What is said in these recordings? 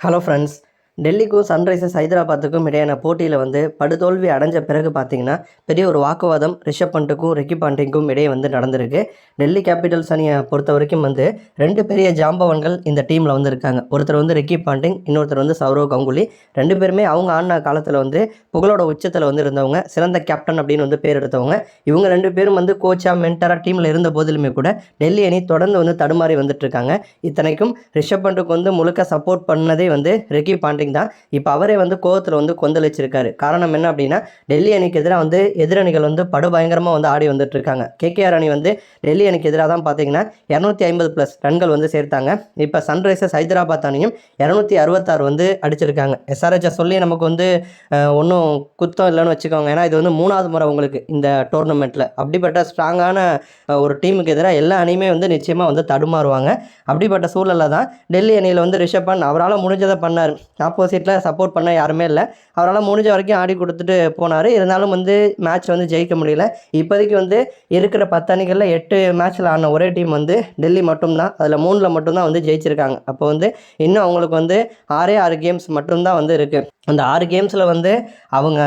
Hello friends டெல்லிக்கும் Sunrisers ஹைதராபாத்துக்கும் இடையான போட்டியில் வந்து படுதோல்வி அடைஞ்ச பிறகு பார்த்தீங்கன்னா பெரிய ஒரு வாக்குவாதம் ரிஷப் பண்ட்டுக்கும் ரிக்கி பாண்டிங்க்கும் இடையே வந்து நடந்திருக்கு. டெல்லி கேபிட்டல்ஸ் அணியை பொறுத்த வரைக்கும் வந்து ரெண்டு பெரிய ஜாம்பவன்கள் இந்த டீமில் வந்து இருக்காங்க ஒருத்தர் வந்து ரிக்கி பாண்டிங் இன்னொருத்தர் வந்து சௌரவ் கங்குலி. ரெண்டு பேருமே அவங்க ஆடின காலத்தில் வந்து புகழோட உச்சத்தில் வந்து இருந்தவங்க சிறந்த கேப்டன் அப்படின்னு வந்து பேர் எடுத்தவங்க. இவங்க ரெண்டு பேரும் வந்து கோச்சா மென்டராக டீமில் இருந்த போதிலுமே கூட டெல்லி அணி தொடர்ந்து வந்து தடுமாறி வந்துட்டு இருக்காங்க. இத்தனைக்கும் ரிஷப் பண்ட்டுக்கு வந்து முழுக்க சப்போர்ட் பண்ணதே வந்து ரிக்கி பாண்டிங் தான் இப்போ அவரே வந்து கோவத்தில் வந்து கொந்தளிச்சிருக்காரு. காரணம் என்ன அப்படின்னா டெல்லி அணிக்கு எதிராக வந்து எதிரணிகள் வந்து படுபயங்கரமாக வந்து ஆடி வந்துட்டு இருக்காங்க கேகேஆர் அணி வந்து டெல்லி அணிக்கு எதிராக தான் பார்த்தீங்கன்னா இரநூத்தி ஐம்பது ப்ளஸ் ரன்கள் வந்து சேர்த்தாங்க. இப்போ சன்ரைசர்ஸ் ஹைதராபாத் அணியும் இரநூத்தி அறுபத்தாறு வந்து அடிச்சிருக்காங்க. எஸ்ஆர்ஹெச்சை சொல்லி நமக்கு வந்து ஒன்றும் குத்தம் இல்லைன்னு வச்சுக்கோங்க. ஏன்னா இது வந்து மூணாவது முறை உங்களுக்கு இந்த டோர்னமெண்ட்டில் அப்படிப்பட்ட ஸ்ட்ராங்கான ஒரு டீமுக்கு எதிராக எல்லா அணியுமே வந்து நிச்சயமாக வந்து தடுமாறுவாங்க. அப்படிப்பட்ட சூழலில் தான் டெல்லி அணியில் வந்து ரிஷப் பண் அவரால் முடிஞ்சதை பண்ணார். ஆப்போசிட்டில் சப்போர்ட் பண்ண யாருமே இல்லை. அவரால் முடிஞ்ச வரைக்கும் ஆடி கொடுத்துட்டு போனார். இருந்தாலும் வந்து மேட்ச் வந்து ஜெயிக்க முடியல. இப்போதைக்கு வந்து இருக்கிற பத்து அணிகளில் எட்டு மேட்ச்சில் ஆன ஒரே டீம் வந்து டெல்லி மட்டும்தான். அதில் மூணில் மட்டும்தான் வந்து ஜெயிச்சிருக்காங்க. அப்போ வந்து இன்னும் அவங்களுக்கு வந்து ஆறே ஆறு கேம்ஸ் மட்டும்தான் வந்து இருக்குது அந்த ஆறு கேம்ஸில் வந்து அவங்க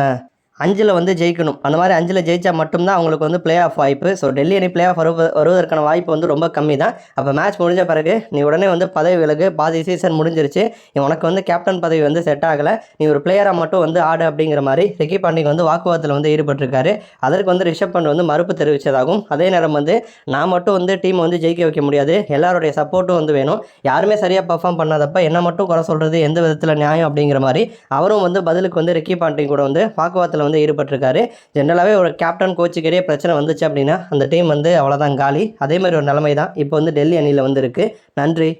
அஞ்சில் வந்து ஜெயிக்கணும். அந்த மாதிரி அஞ்சில் ஜெயித்தா மட்டும்தான் அவங்களுக்கு வந்து பிளே ஆஃப் வாய்ப்பு. ஸோ டெல்லி அணி பிளே ஆஃப் வருவ வருவதற்கான வாய்ப்பு வந்து ரொம்ப கம்மி தான் அப்போ மேட்ச் முடிஞ்ச பிறகு நீ உடனே வந்து பதவி விலகு. பாதி சீசன் முடிஞ்சிருச்சு. நீ உனக்கு வந்து கேப்டன் பதவி வந்து செட் ஆகலை. நீ ஒரு பிளேயராக மட்டும் வந்து ஆடு அப்படிங்கிற மாதிரி ரிக்கி பாண்டிங் வந்து வாக்குவாதத்தில் வந்து ஈடுபட்டிருக்காரு. அதற்கு வந்து ரிஷப் பண்ட் வந்து மறுப்பு தெரிவித்ததாகவும் அதே நேரம் வந்து நான் மட்டும் வந்து டீம் வந்து ஜெயிக்க வைக்க முடியாது. எல்லாருடைய சப்போர்ட்டும் வந்து வேணும். யாருமே சரியாக பர்ஃபார்ம் பண்ணாதப்ப என்ன மட்டும் குறை சொல்கிறது எந்த விதத்தில் நியாயம் அப்படிங்கிற மாதிரி அவரும் வந்து பதிலுக்கு வந்து ரிக்கி பாண்டிங் கூட வந்து வாக்குவாதத்தில் வந்து ஈடுபட்டிருக்காரு. ஜென்ரலாகவே ஒரு கேப்டன் கோச்சுக்கே பிரச்சனை வந்துச்சு அப்படின்னா அந்த டீம் வந்து அவ்வளோதான் காலி. அதே மாதிரி ஒரு நிலைமை தான் இப்போ வந்து டெல்லி அணியில் வந்து இருக்குது நன்றி.